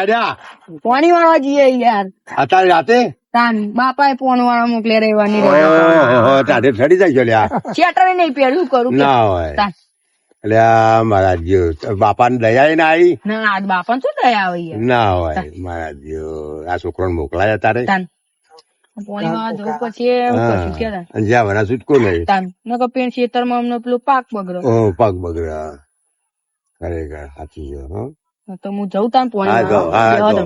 હેડ્યા પાણી વાળવા જઈએ યાર. અત્યારે રાતે? તાન બાપાએ ફોન વાળા મોકલે રહેવાની તારે રાતે જાય છે લ્યા. શેટર નહીં પહેર્યું કરું ના હોય. એટલે આ મારા જીવ બાપા ને દયા ના આવી? ના બાપા શું દયા આવી ના હોય મારા જીવ આ છોકરો મોકલાયા તારે પાણી જ્યાં છૂટકો નહીં. નકર ખેતરમાં અમને પેલું પાક બગડો. પાક બગડ્યા ખરેખર સાચી ગયો તો હું જઉં તાન પોણી હા જો વાળવા. હા જો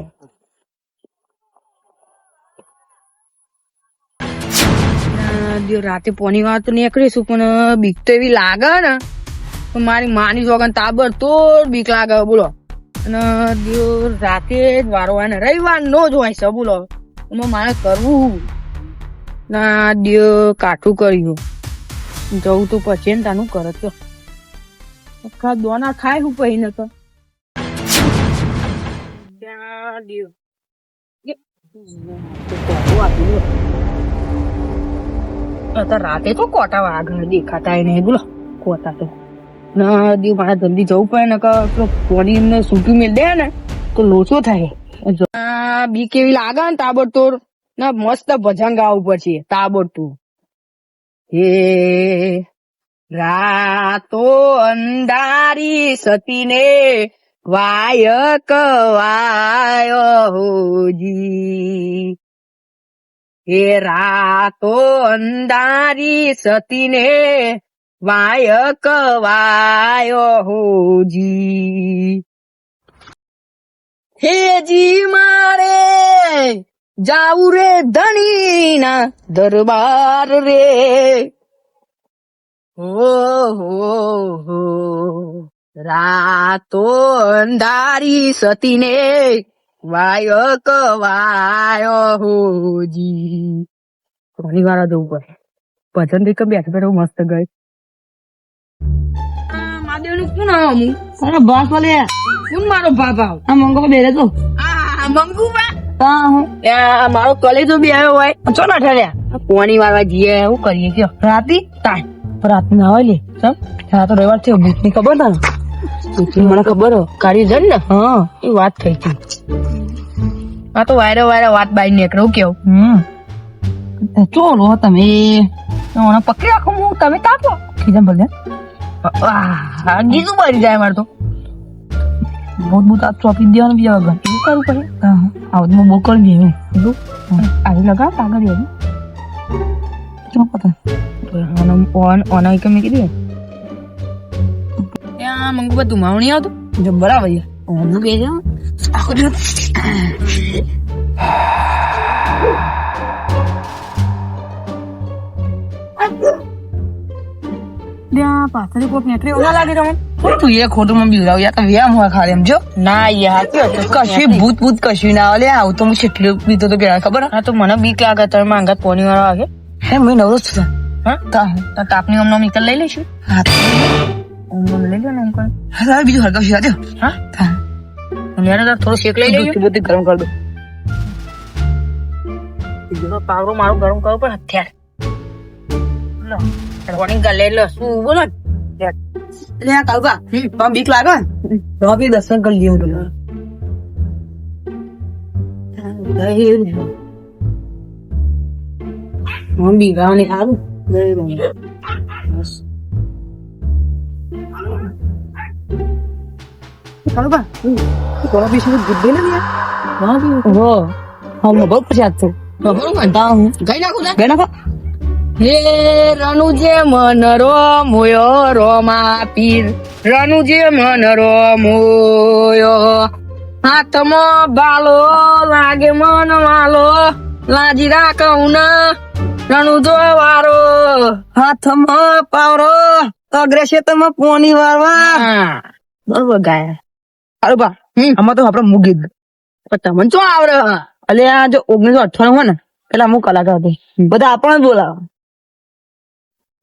દિયો રાતે પોની વાર તો નીકળીશું પણ બીક તો એવી લાગે ને મારી માની જોગન તાબર તો બીક લાગે બોલો. અને દિયો રાતે જ વારો હોય ને રવિવાર નો જ હોય છે બોલો. એમાં મારે કરવું. ના દિયો કાઠું કર્યું. જવું તો પછી ને તાનું કરે તો આખા દોના ખાય હું ને તો. અત્યારે રાતે તો કોટા આગળ દેખાતા નહીં બોલો કોટા તો ના દીવ મારા જલ્દી જવું પડે ને કે એમને સૂકી મેળ દે ને તો લોચો થાય બી કેવી લાગે ને તાબડતોડ ના મસ્ત ભજન ગાવું પડશે તાબડતું હે રાતો અંધારી સતીને વાયો હોજી. એ રાતો અંધારી સતીને વાયો હોજી. હે જી મારે જાવું રે ધણીના દરબાર રે. હો હો હો. રાતો અંધારી સતીને વાયો કવાયો હોજી. ઘણી વાર જવું પડે ભજનથી બેઠા બેઠા મસ્ત ગઈ. મહાદેવનું કોણ આવો હું કોણ મારો બાપા આ મંગો બેરે તો આ મંગુ બા તા હું ત્યાં મારો કલેજો બી આવ્યો હોય. ચો ના ઠર્યા પોણી વાળવા જઈએ હું કરીએ કયો? રાતી? તાય રાત ના હોય લે. સમ હા રવિવાર થયો ભૂતની ખબર તું મને ખબર હો કાઢી ને. હા. એ વાત થઈ હતી આ તો વાયરો વાયરો વાત બાઈ નીકળે હું કેવું? હમ. ચોલો તમે. મને પકડી રાખો હું તમે તાપો કીધા બોલે ગીતું બળી જાય મારે તો. બહુ બહુ તાપ ચોપી દેવાનું બીજા વગર એવું કરવું પડે? હા. આવતું બહુ કરી દે એવું આવી લગાવ આગળ એવું શું પતા ઓન ઓન ઓન કે મેં કીધું? ત્યાં મંગુ બધું માવણી આવતું? જો બરાબર હું કહે છે આખો દિવસ પાછળ કોક નીકળ્યો ના લાગે તમને તું એ ખોટું માં બીવડાવ યાર વ્યામ હોય ખાલી એમ જો. ના યાર કશું ભૂત ભૂત કશું ના આવે આવું તો હું છેટલું પીતો તો પેલા ખબર હા? તો મને બીક લાગે તમે માંગત પોની વાળો વાગે હે મેં નવરો છું હા? તાપની હમણાં નીકળ લઈ લઈશું. હા. અમને લઈ લો ને એમ કોઈ હા તારે બીજું હરકશું યાદ હા તા અને યાર તાર થોડું શેક લઈ લઈશું બધું ગરમ કરી દો બીજો પાવરો મારું ગરમ કરવું પણ હથિયાર લો પોણી ગલે લો શું બોલો એટલે આ કાલકા તો બીક લાગે ને તો બી દર્શન કરી લીધું તમે હું બી ગાવાની સારું કાલકા તો બી. શું ગુદ્દે ને યાર હા બી હો હા હું બહુ પ્રસાદ છું. તા હું ગઈ નાખું ને ગઈ નાખો. હે રનુજે મન રો રોમા પીર. રનુજે મન રો હાથમાં બાલો લાગે મન વાલો. લાજી રાખું ના રણુજો વારો. હાથમાં પાવરો અગ્રેસે તમે પોની વારવા બરોબર ગાયા. અરે બા. આમાં તો આપડે મૂકી પણ તમને શું આવડે? એટલે આ જો ઓગણીસો અઠ્ઠાણું હોય ને પેલા અમુક કલાકાર હતી બધા આપણને બોલાવે.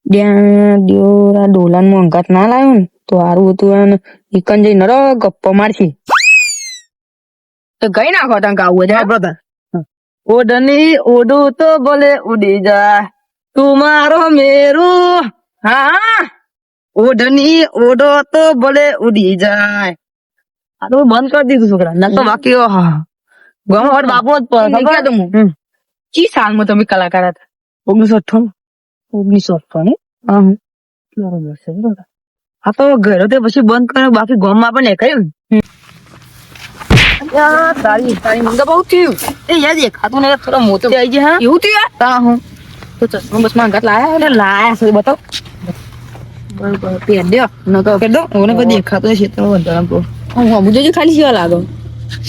ત્યાં દિયોરા ડોલાન અંગાત ના લાવ્યો ને તો હારું હતું એને ઈકન જઈને ર ગપ્પો મારશી તો ગઈ નાખો તને ગાવું છે બ્રધર. ઓઢની ઓડું તો ભલે ઉડી જા તું મારો મેરું. હા ઓઢની ઓઢો તો ભલે ઉડી જાય. આ તો બંધ કરી દીધું છોકરા ના તો બાકી હા ગમે બાપુ જ પડે. નીકળ્યા તો હું. સાલમાં તમે કલાકાર હતા? ઓગણીસો અઠ્ઠાણું ઓગણીસો અઠ્ઠાણું હા. હમ. બરોબર છે બરોબર. આ તો ઘરે તે પછી બંધ કર્યો. બાકી ગામમાં પણ નીકળ્યું તારી તારી મંગા બહુ થયું. એ યાર દેખાતું નહીં થોડો મોટો. થઈ જાય હા? એવું થયું યાર? તા હું. તો ચશ્મા બસમાં અંગાત લાયા એટલે લાયા છે બતાવ. બરોબર પહેર દ્યો ન તો દો. ઓને દેખાતું વધારે હું હમું જોજો ખાલી જેવા લાગો.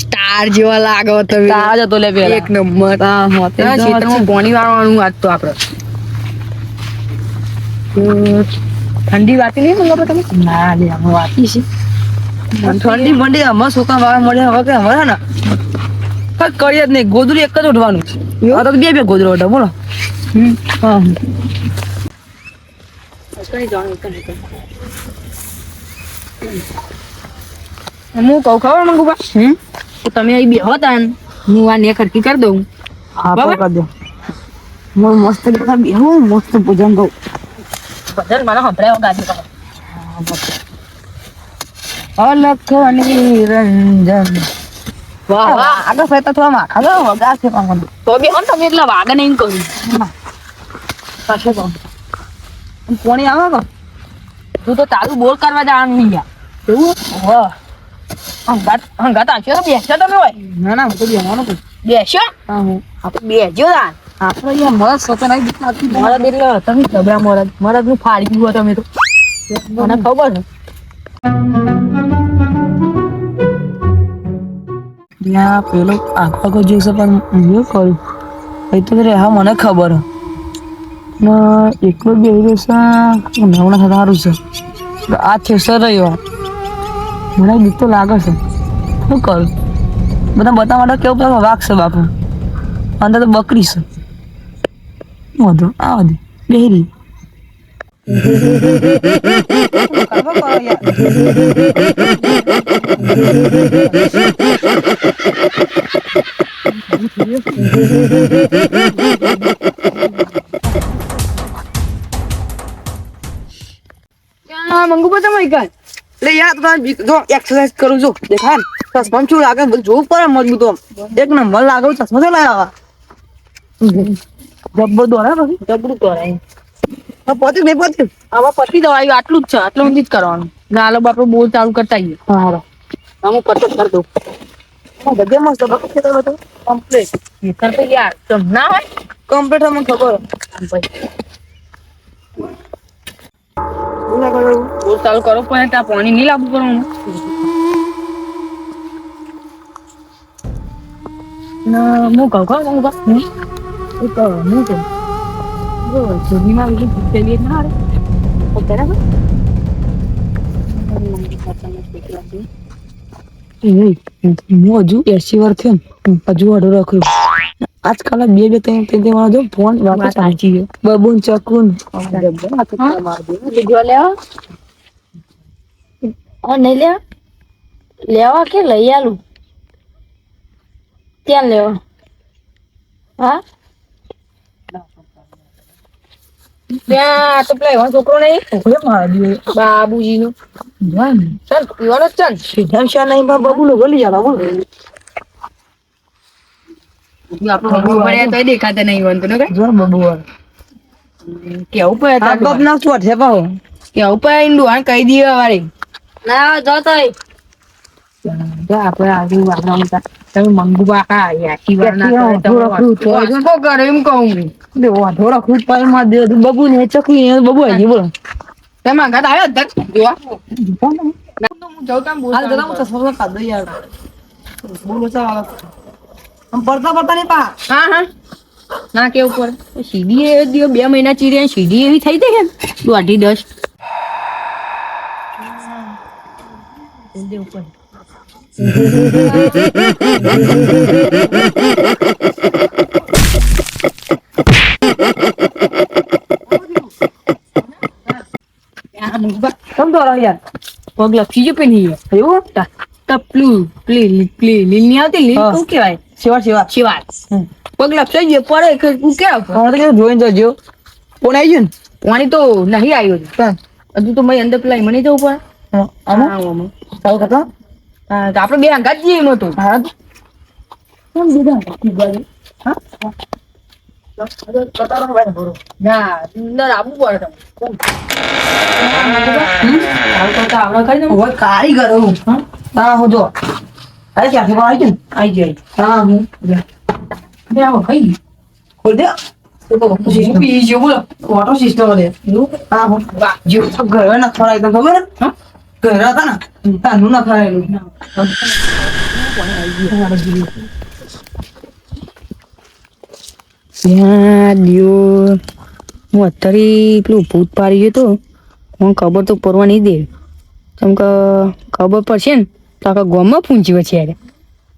સ્ટાર જેવા લાગો તમે. સ્ટાર જ હતો લે પેલા એક નંબર. હા હા તે ક્ષેત્રમાં પોણી વાળવાનું આજ તો આપડે. ઠંડી વાતી નહીં મંગાવો તમે? ના લે અમે વાતી છે. ઠંડી મંડી અમાર સુકા વાળા મળે હવે કે હવે ને? કઈ કરીએ જ નહીં. ગોદરું એક જ ઉઠવાનું આ તો બે બે ગોદરું ઉઠે બોલો. હમ. હા. હું કહું ખબર મંગુ બા હમ? તો તમે અહીં બે હતા હું આ ને ખરકી કરી દઉં. હા તો? કરી દો. હું મસ્ત બધા બે હું મસ્ત ભોજન કહું ભજન મને સંભળાયો ગાજી પર અલખ વાહ વાહ. આગળ ફેતા થોડા માખા તો વગા છે પણ તો બી હો તમે એટલા વાગે નહીં કહ્યું પાછો તો પોણી આવે તું તો તારું બોલ કરવા જવાનું નહીં યાર. એવું? વાહ હંગાત હંગાત આશો તો બેસ્યો તમે હોય? ના ના હું તો બેવાનું બેસ્યો હા હું. આપણે બેસ્યો તાન આપણે અહીંયા મરદ એટલે તમે જબરા મરદ. મરદનું ફાડી ગયું તમે તો. મને ખબર છે. ત્યાં પેલો આખો આખો જોઈશે પણ હું કરું? એ તો હા મને ખબર એકલો જ દિવસ નવણા થતા સારું છે. આ થેસર રહ્યો. મને બીક તો લાગે છે. શું કરું? બધા બતાવવા માટે કેવું પડે વાઘ છે બાપુ? અંદર તો બકરી છે. વધુ આ વધુ બેહરી. રહી જો એક્સરસાઇઝ કરું છું. દેખાય ચશ્મા શું લાગે? બધું જોવું પડે મજબૂત આમ. એક નંબર લાગે ચશ્મા છે લાવ્યા જબ્બર દોરા પછી? જબરું દોરાય. પહોંચ્યું નહીં પહોંચ્યું આમાં પતી દવાયું આટલું જ છે આટલું બધું જ કરવાનું. ગાલો બાપડો બોલ ચાલુ કરતા આવીએ. હા હું પતો કરી દઉં. બધે મસ્ત. બાકી ખેતર બધું કમ્પ્લીટ ખેતર તો યાર તમ ના હોય. કમ્પ્લીટ ખબર. આમ ચાલુ કરો પણ ત્યાં પાણી નહીં લાગુ કરવાનું. ના હું કહું કહું હું કહું. એક હું કહું જો જૂનીમાં બીજું ભૂતેલી ના આવે. બરાબર. હું હજુ એસી વાર થયો ને, હજુ અઢો રાખ્યું. આજકાલ બે બે ત્રણ ત્રણ વાળા જો ફોન વાત સાચી છે. બબુન ચકુન. જો લેવા હા. નહીં લેવા લેવા કે લઈ આલું. ત્યાં લેવા હા. ત્યાં તો પેલા એવા છોકરો નહીં. મારા બાબુજી નું જોય ચાલ પીવાનો ચાલ. સીધા નહીં બબુ લો ગલી જા બોલ. આપણું બબુ પડ્યા તોય દેખાતા નહીં બનતું ને જો બબુ કેવું પડે આ બાપ ના શું છે પાહો કેવું પડે ઈંડું હા કહી દઈએ વારે ના જો તોય. આપણે તમે મંગુ બાકા વાસ્કો કરે એમ કહું. દે રાખું પાઈ માં દે બબુ ને ચકલી ને બબુ આવી બોલો. તમે આગળ આવ્યો ધક જોવા ના તો હું જાઉં હાલ જરા હું ચશ્મા કાઢો યાર. બોલ બચા વાળા. આમ પડતા પડતા નહીં પા. હા હા. ના કેવું પડે સીધી એ દિયો બે મહિના ચીરે સીધી એવી થઈ ગઈ તું આઠી દસ. તો યાર? પગ લપસી જ પેલી. એવું? તપલું પ્લે પેલી લીલની આવતી લીલ હા. શું કહેવાય સેવા પગલા લપસાઈ ગયો પડે કે તું કે તો કેવું જોઈને જજો. કોણ આવી ગયું પાણી તો નહીં આવ્યું હજુ. તો મેં અંદર પેલા મને જવું પડે. હા, આમાં હા, કરતા આપણે બે અંગાત જઈએ એમાં હા. ને અંદર આવવું પડે કારીગર. હા હું જો. અરે ક્યાંથી આવી ગયું આવી જાય હા હું બે આવો કઈ ખોલ દે વોટર સિસ્ટમ દે હા હું ઘરે ન ખરાય તો ખબર હા ઘરે હતા ને તાનું ન ખરાયેલું ત્યાં દિયો હું અત્યારે પેલું ભૂત પાડી ગયો તો હું ખબર તો પડવા નહીં દે કેમ કે ખબર પડશે ને તો આખા ગામમાં પૂંચી વચ્ચે યાર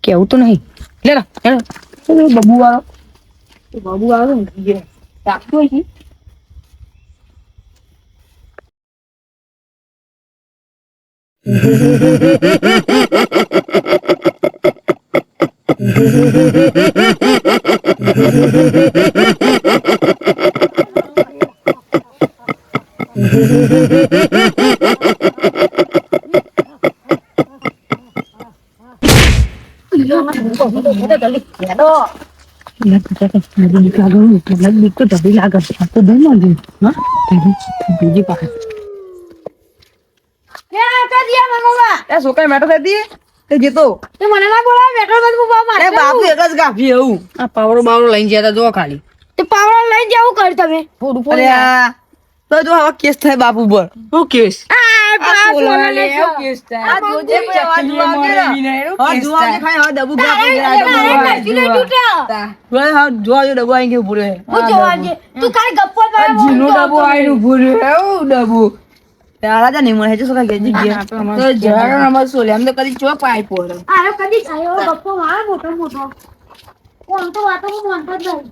કેવું તો નહીં. લે. બબુ વાળો. બબુ વાળો રાખતો હોય છે એ જેતો મને ના બોલાવે મેટો મારે બાપુ એક જ ગાફી એવું આ પાવડો બાવડો લઈને જતા જો ખાલી તો પાવડા લઈને જવું કર તમે થોડું તો જો કેસ થાય બાપુ પર. શું કેસ? આ તારે જા નહીં મળે છે શું કાંઈ ગેજી ગયા તો જરા નંબર સોલે એમ તો કદી ચોપ પાઈ પોર. આયો કદી આયો ગપ્પો મારે મોટો મોટો. કોણ તો વાતો હું માનતો જ નહીં.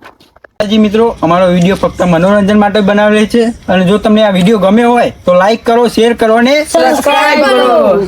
જી મિત્રો, અમારો વીડિયો ફક્ત મનોરંજન માટે બનાવેલ છે. અને જો તમને આ વીડિયો ગમ્યો હોય, તો લાઈક કરો શેર કરો અને સબસ્ક્રાઇબ કરો.